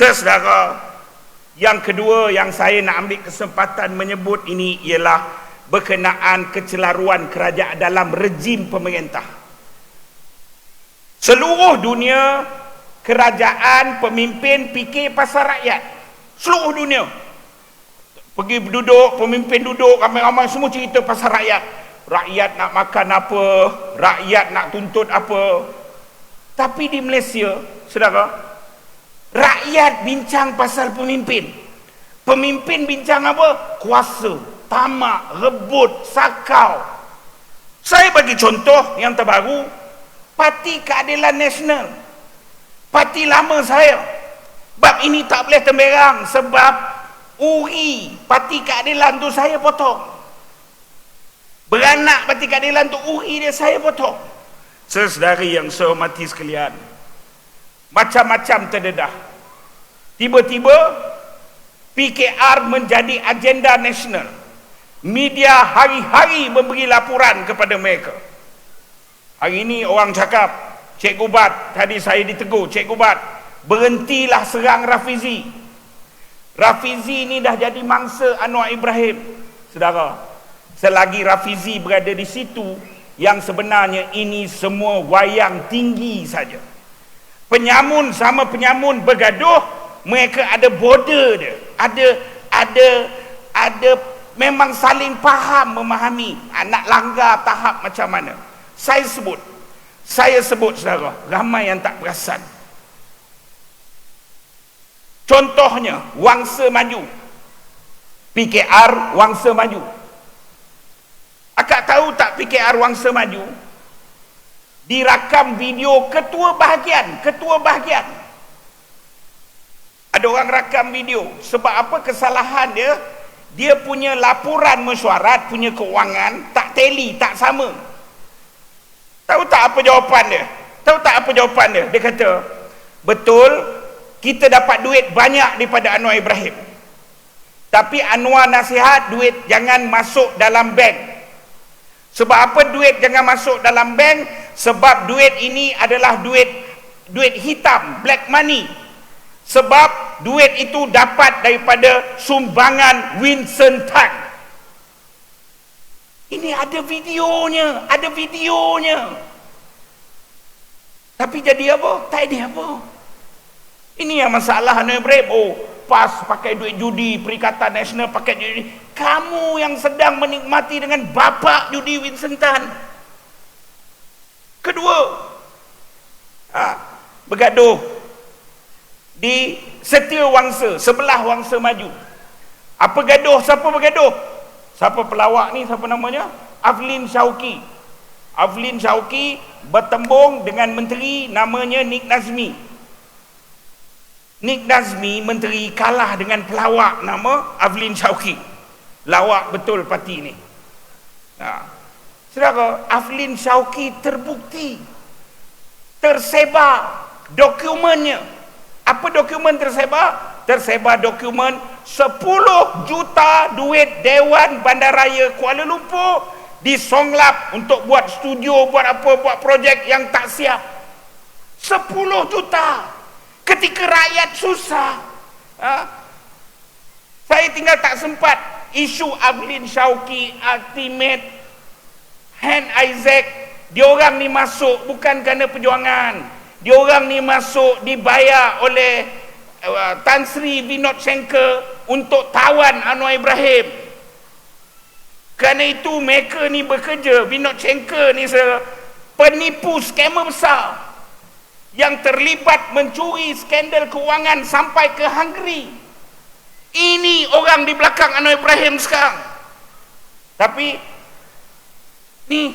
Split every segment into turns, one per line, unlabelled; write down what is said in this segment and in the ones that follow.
Saudara, yang kedua yang saya nak ambil kesempatan menyebut ini ialah berkenaan kecelaruan kerajaan dalam rejim pemerintah. Seluruh dunia kerajaan pemimpin fikir pasal rakyat. Seluruh dunia. Pergi duduk, pemimpin duduk, ramai-ramai semua cerita pasal rakyat. Rakyat nak makan apa, rakyat nak tuntut apa. Tapi di Malaysia, saudara, Rakyat bincang pasal pemimpin. Pemimpin bincang apa? Kuasa, tamak, rebut, sakau. Saya bagi contoh yang terbaru, Parti Keadilan Nasional. Parti lama saya. Bab ini tak boleh temberang sebab uri Parti Keadilan tu saya potong. Beranak Parti Keadilan tu uri dia saya potong. Sesedari yang saya hormati sekalian, macam-macam terdedah. Tiba-tiba PKR menjadi agenda nasional. Media hari-hari memberi laporan kepada mereka. Hari ini orang cakap Cik Gubat tadi saya ditegur Cik Gubat berhentilah serang Rafizi. Rafizi ini dah jadi mangsa Anwar Ibrahim. Saudara selagi Rafizi berada di situ yang sebenarnya ini semua wayang tinggi saja penyamun sama penyamun bergaduh mereka ada border dia. Ada ada ada memang saling faham memahami. Nak langgar tahap macam mana? Saya sebut. Saya sebut saudara ramai yang tak perasan. Contohnya wangsa maju. PKR wangsa maju. Akak tahu tak PKR wangsa maju dirakam video ketua bahagian ketua bahagian. Ada orang rakam video. Sebab apa kesalahan dia? Dia punya laporan mesyuarat punya keuangan tak tally tak sama. Tahu tak apa jawapan dia? Tahu tak apa jawapan dia? Dia kata betul kita dapat duit banyak daripada Anwar Ibrahim. Tapi Anwar nasihat duit jangan masuk dalam bank. Sebab apa duit jangan masuk dalam bank? Sebab duit ini adalah duit duit hitam, black money. Sebab duit itu dapat daripada sumbangan Winston Tan. Ini ada videonya, ada videonya. Tapi jadi apa? Tak ada apa. Ini yang masalah Noe Oh, PAS pakai duit judi, Perikatan Nasional pakai judi. Kamu yang sedang menikmati dengan bapa judi Winston Tan. Kedua, ha, bergaduh di setia wangsa, sebelah wangsa maju. Apa gaduh? Siapa bergaduh? Siapa pelawak ni? Siapa namanya? Aflin Syauki. Aflin Syauki bertembung dengan menteri namanya Nik Nazmi. Nik Nazmi menteri kalah dengan pelawak nama Avlin Syauki lawak betul parti ni ha. Saudara Avlin Syauki terbukti tersebar dokumennya. Apa dokumen tersebar? Tersebar dokumen 10 juta duit Dewan Bandaraya Kuala Lumpur disonglap untuk buat studio buat apa buat projek yang tak siap. 10 juta. Ketika rakyat susah ha? saya tinggal tak sempat. Isu Ablin Syauki ultimate Hand Isaac dia orang ni masuk bukan kerana perjuangan dia orang ni masuk dibayar oleh uh, Tan Sri Vinod Shankar untuk tawan Anwar Ibrahim kerana itu mereka ni bekerja Vinod Shankar ni penipu skamer besar yang terlibat mencuri skandal keuangan sampai ke Hungary. Ini orang di belakang Anwar Ibrahim sekarang. Tapi ni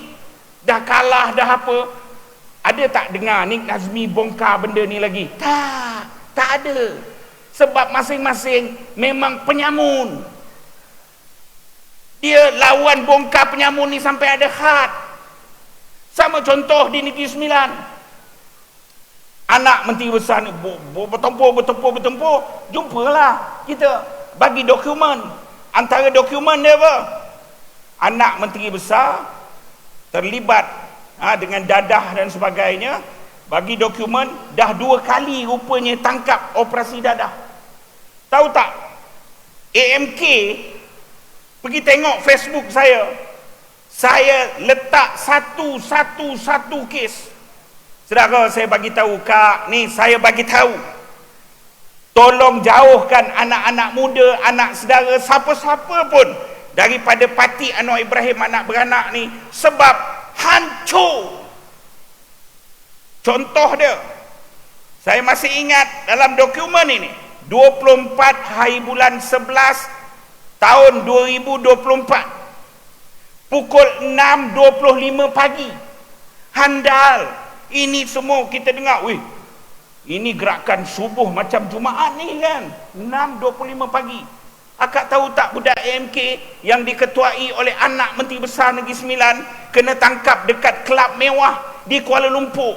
dah kalah dah apa? Ada tak dengar Nik Nazmi bongkar benda ni lagi? Tak, tak ada. Sebab masing-masing memang penyamun. Dia lawan bongkar penyamun ni sampai ada had. Sama contoh di Negeri Sembilan anak menteri besar ni bertempur bertempur bertempur jumpalah kita bagi dokumen antara dokumen dia apa anak menteri besar terlibat ha, dengan dadah dan sebagainya bagi dokumen dah dua kali rupanya tangkap operasi dadah. Tahu tak? AMK pergi tengok Facebook saya saya letak satu-satu-satu kes. Saudara saya bagi tahu kak ni saya bagi tahu. Tolong jauhkan anak-anak muda anak saudara siapa-siapa pun daripada parti Anwar Ibrahim anak beranak ni sebab hancur. Contoh dia saya masih ingat dalam dokumen ini 24 hari bulan 11 tahun 2024 pukul 6.25 pagi. Handal ini semua kita dengar weh ini gerakan subuh macam Jumaat ni kan? 6.25 pagi Akak tahu tak budak AMK yang diketuai oleh anak Menteri Besar Negeri Sembilan kena tangkap dekat kelab mewah di Kuala Lumpur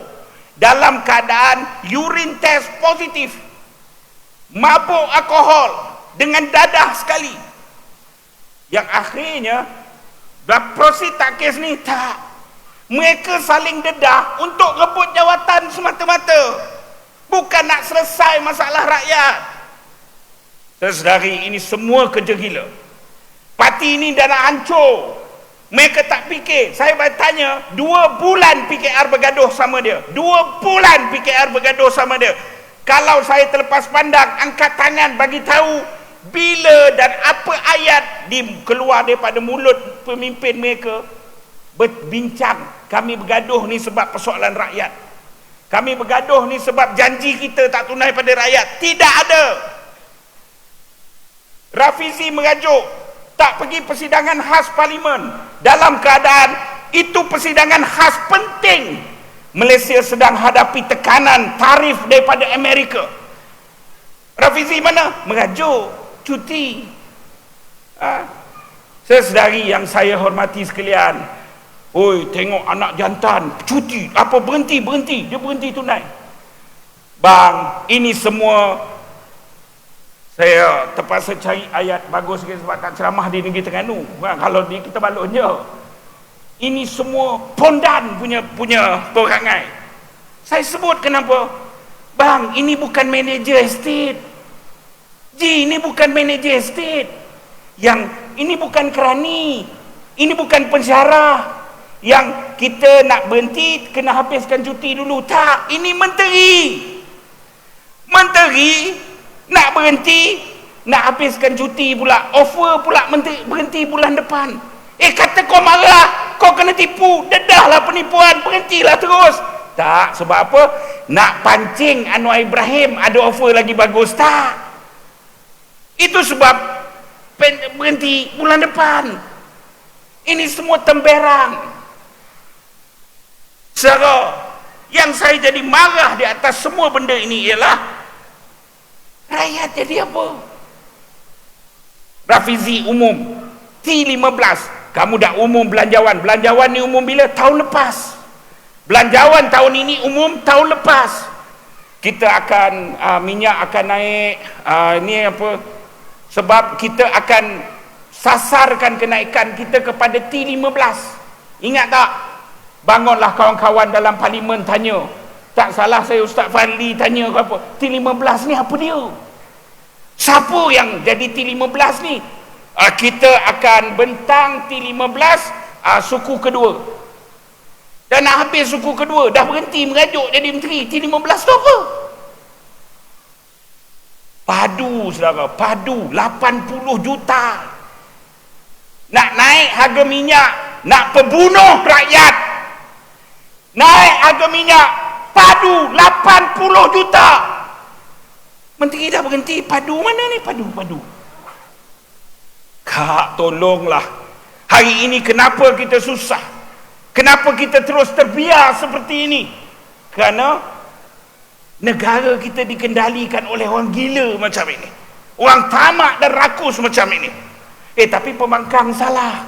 dalam keadaan urine test positif mabuk alkohol dengan dadah sekali. Yang akhirnya proses tak kes ni? Tak. Mereka saling dedah untuk rebut jawatan semata-mata. Bukan nak selesai masalah rakyat Tersedari ini semua kerja gila. Parti ini dah nak hancur. Mereka tak fikir. Saya bertanya, dua bulan PKR bergaduh sama dia. Dua bulan PKR bergaduh sama dia. Kalau saya terlepas pandang, angkat tangan bagi tahu bila dan apa ayat di keluar daripada mulut pemimpin mereka berbincang. Kami bergaduh ni sebab persoalan rakyat. Kami bergaduh ni sebab janji kita tak tunai pada rakyat. Tidak ada. Rafizi mengajuk tak pergi persidangan khas parlimen dalam keadaan itu persidangan khas penting Malaysia sedang hadapi tekanan tarif daripada Amerika Rafizi mana? mengajuk cuti ha? sesedari yang saya hormati sekalian Oi, tengok anak jantan cuti, apa berhenti, berhenti, dia berhenti tunai. Bang, ini semua saya terpaksa cari ayat bagus sikit sebab tak ceramah di negeri Terengganu. Kalau ni kita balon je. Ini semua pondan punya punya perangai. Saya sebut kenapa? Bang ini bukan manager estate. Ji ini bukan manager estate. Yang ini bukan kerani. Ini bukan pensyarah. Yang kita nak berhenti kena habiskan cuti dulu. Tak ini menteri. Menteri nak berhenti nak habiskan cuti pula offer pula berhenti bulan depan. Eh kata kau marah kau kena tipu dedahlah penipuan berhentilah terus. Tak sebab apa? Nak pancing Anwar Ibrahim ada offer lagi bagus tak? Itu sebab berhenti bulan depan. Ini semua temberang. Secara yang saya jadi marah di atas semua benda ini ialah Rakyat jadi apa? Rafizi umum. T15 Kamu dah umum belanjawan. Belanjawan ni umum bila? Tahun lepas. Belanjawan tahun ini umum tahun lepas. Kita akan uh, Minyak akan naik. Uh, Ini apa? Sebab kita akan Sasarkan kenaikan kita kepada T15 Ingat tak? Bangunlah kawan-kawan dalam parlimen tanya tak salah saya Ustaz Fadli tanya ke apa T15 ni apa dia? Siapa yang jadi T15 ni? Uh, kita akan bentang T15 uh, ah, suku kedua. Dan nak habis suku kedua dah berhenti merajuk jadi menteri T15 tu apa? Padu saudara padu 80 juta. Nak naik harga minyak nak pembunuh rakyat. Naik harga minyak padu 80 juta. Menteri dah berhenti padu mana ni? Padu padu. Kak tolonglah. Hari ini kenapa kita susah? Kenapa kita terus terbiar seperti ini? Kerana negara kita dikendalikan oleh orang gila macam ini. Orang tamak dan rakus macam ini. Eh tapi pembangkang salah.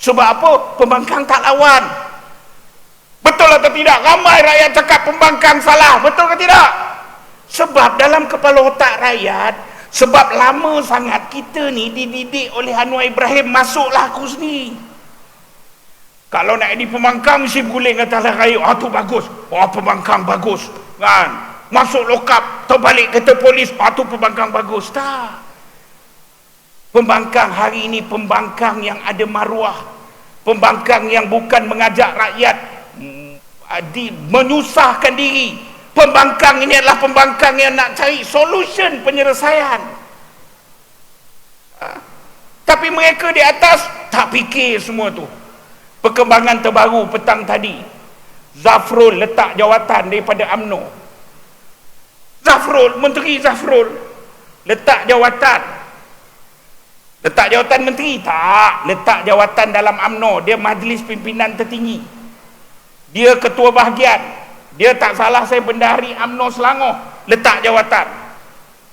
Sebab apa? Pembangkang tak lawan Betul atau tidak? Ramai rakyat cakap pembangkang salah. Betul ke tidak? Sebab dalam kepala otak rakyat, sebab lama sangat kita ni dididik oleh Anwar Ibrahim masuklah aku sendiri. kalau nak jadi pembangkang mesti berguling atas kayu ah tu bagus oh pembangkang bagus kan masuk lokap terbalik kata polis ah tu pembangkang bagus tak pembangkang hari ini pembangkang yang ada maruah pembangkang yang bukan mengajak rakyat di, menyusahkan diri. Pembangkang ini adalah pembangkang yang nak cari solution penyelesaian. Ha? tapi mereka di atas tak fikir semua tu. Perkembangan terbaru petang tadi. Zafrul letak jawatan daripada AMNO Zafrul, Menteri Zafrul letak jawatan. Letak jawatan menteri? Tak. Letak jawatan dalam AMNO dia majlis pimpinan tertinggi dia ketua bahagian dia tak salah saya bendahari AMNO Selangor letak jawatan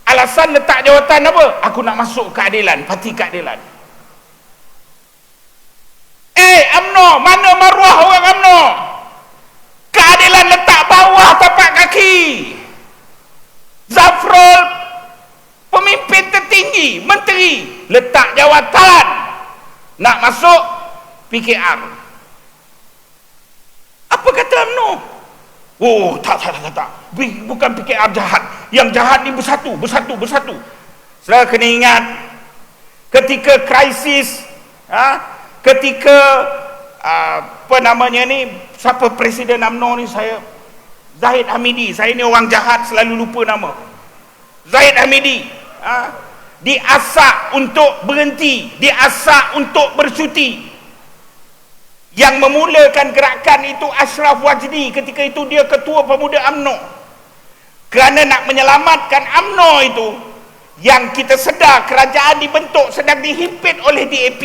alasan letak jawatan apa aku nak masuk keadilan parti keadilan Eh UMNO, mana maruah orang UMNO? Keadilan letak bawah tapak kaki. Zafrul pemimpin tertinggi, menteri letak jawatan nak masuk PKR. Apa kata UMNO? Oh, tak, tak, tak, tak. Bukan PKR jahat. Yang jahat ni bersatu, bersatu, bersatu. Saya kena ingat ketika krisis ha, ketika uh, apa namanya ni siapa presiden UMNO ni saya Zahid Hamidi saya ni orang jahat selalu lupa nama Zahid Hamidi uh, diasak untuk berhenti diasak untuk bercuti yang memulakan gerakan itu Ashraf Wajdi ketika itu dia ketua pemuda UMNO. Kerana nak menyelamatkan UMNO itu yang kita sedar kerajaan dibentuk sedang dihimpit oleh DAP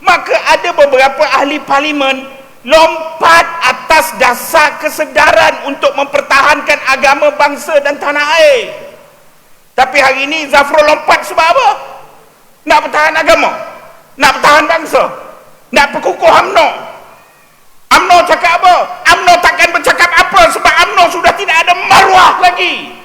maka ada beberapa ahli parlimen lompat atas dasar kesedaran untuk mempertahankan agama bangsa dan tanah air. Tapi hari ini Zafrul lompat sebab apa? nak pertahan agama nak pertahan bangsa nak perkukuh UMNO UMNO cakap apa? UMNO takkan bercakap apa sebab UMNO sudah tidak ada maruah lagi